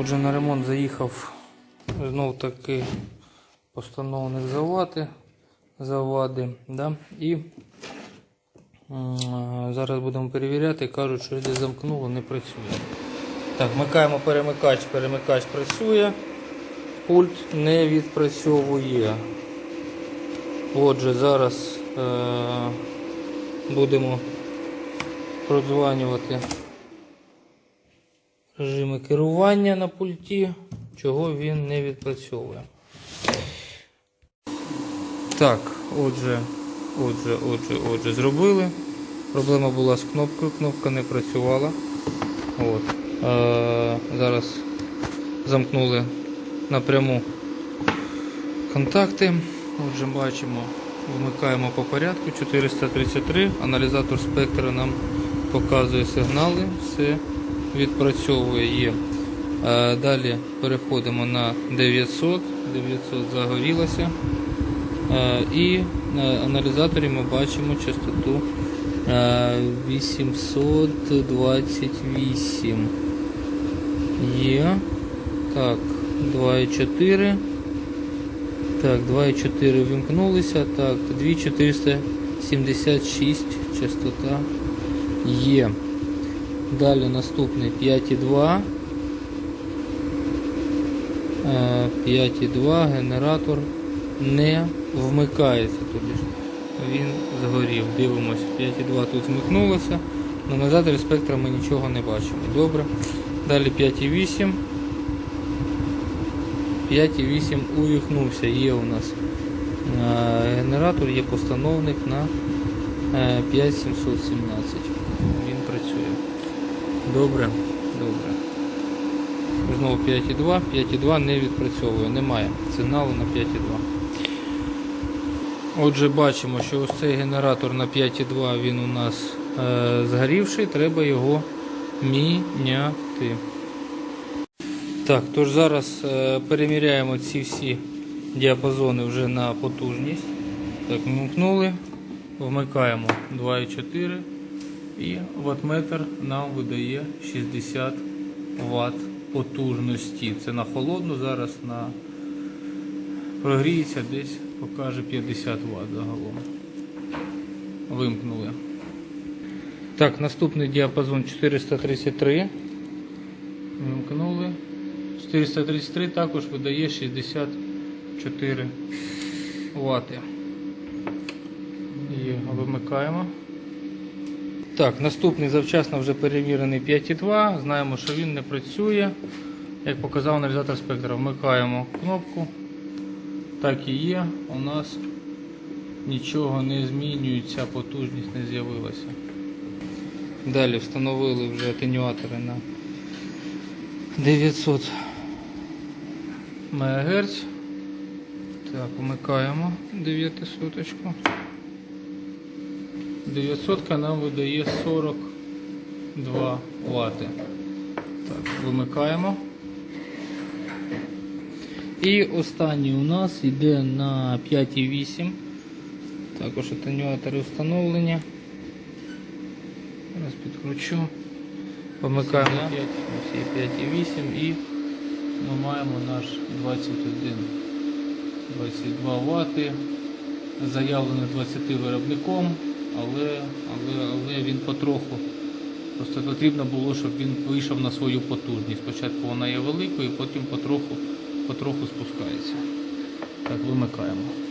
Отже, на ремонт заїхав знов таки постановник завади, завади да? і зараз будемо перевіряти, кажуть, що десь замкнуло, не працює. Так, вмикаємо перемикач, перемикач працює, пульт не відпрацьовує. Отже, зараз е- будемо продзванювати режими керування на пульті, чого він не відпрацьовує. Так, отже, отже, отже, отже, зробили. Проблема була з кнопкою, кнопка не працювала. От. Е, зараз замкнули напряму контакти. Отже, бачимо, вмикаємо по порядку 433. Аналізатор спектра нам показує сигнали, все відпрацьовує є. Е, Далі переходимо на 900. 900 загорілося. Е, І на аналізаторі ми бачимо частоту е, 828. Є. Так, 2,4. Так, 2,4 вімкнулися. Так, 2,476 частота є. Далі наступний 5,2. Е, 5,2 генератор не вмикається. Ж він згорів. Дивимось, 5,2 тут вмикнулося. На аналізаторі спектра ми нічого не бачимо. Добре. Далі 5,8. 5,8 увімкнувся. Є у нас е, генератор, є постановник на е, 5717. Він працює. Добре, добре. Знову 5,2, 5,2 не відпрацьовує, немає сигналу на 5,2. Отже, бачимо, що ось цей генератор на 5,2 він у нас е, згорівший, треба його міняти. Так, тож зараз е, переміряємо ці всі діапазони вже на потужність. Так, вимкнули, вмикаємо 2,4 і ваттметр нам видає 60 Вт потужності. Це на холодну, зараз на прогріється десь покаже 50 Вт загалом. Вимкнули. Так, наступний діапазон 433. Вимкнули. 433 також видає 64 Вт. І вимикаємо. Так, наступний завчасно вже перевірений 5,2. Знаємо, що він не працює. Як показав аналізатор спектра, вмикаємо кнопку. Так і є. У нас нічого не змінюється, потужність не з'явилася. Далі встановили вже атенюатори на 900 МГц. Так, вмикаємо 900. 900 нам видає 42 Вт. Так, вимикаємо. І останній у нас йде на 5,8. Також атенюатори встановлені. Зараз підкручу. Помикаємо 5, ось є 5,8 і ми маємо наш 21 22 Вт. Заявлений 20 виробником, але, але, але він потроху. Просто потрібно було, щоб він вийшов на свою потужність. Спочатку вона є великою, потім потроху, потроху спускається. Так, вимикаємо.